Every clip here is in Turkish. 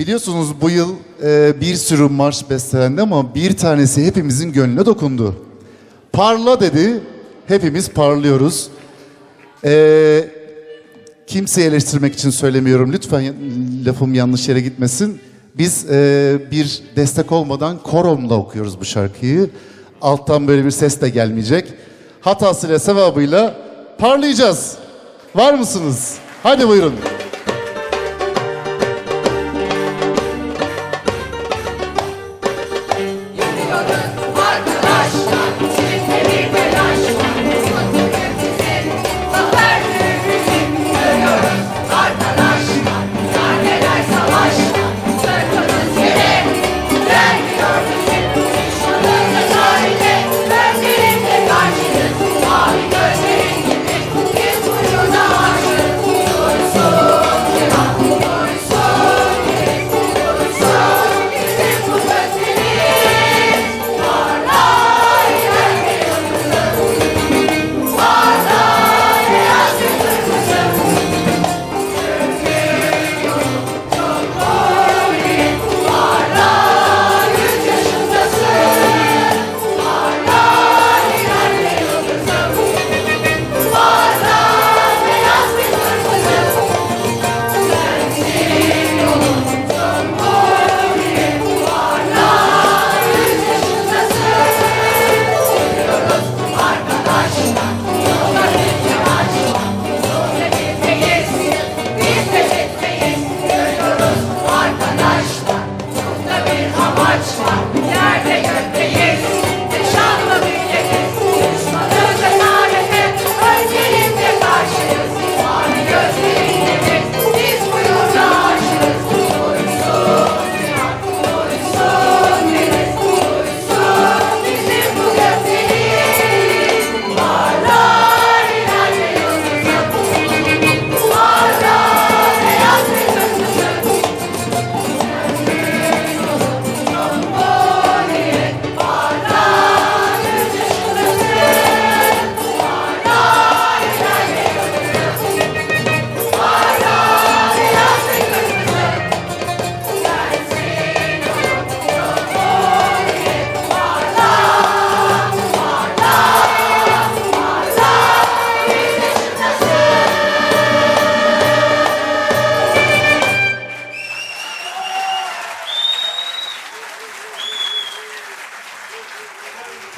Biliyorsunuz bu yıl e, bir sürü marş bestelendi ama bir tanesi hepimizin gönlüne dokundu. Parla dedi, hepimiz parlıyoruz. E, kimseyi eleştirmek için söylemiyorum, lütfen lafım yanlış yere gitmesin. Biz e, bir destek olmadan koromla okuyoruz bu şarkıyı. Alttan böyle bir ses de gelmeyecek. Hatasıyla sevabıyla parlayacağız. Var mısınız? Hadi buyurun. much fun. Yeah, yeah, yeah.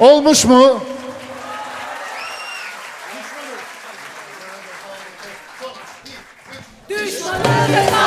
Olmuş mu? Düşmanı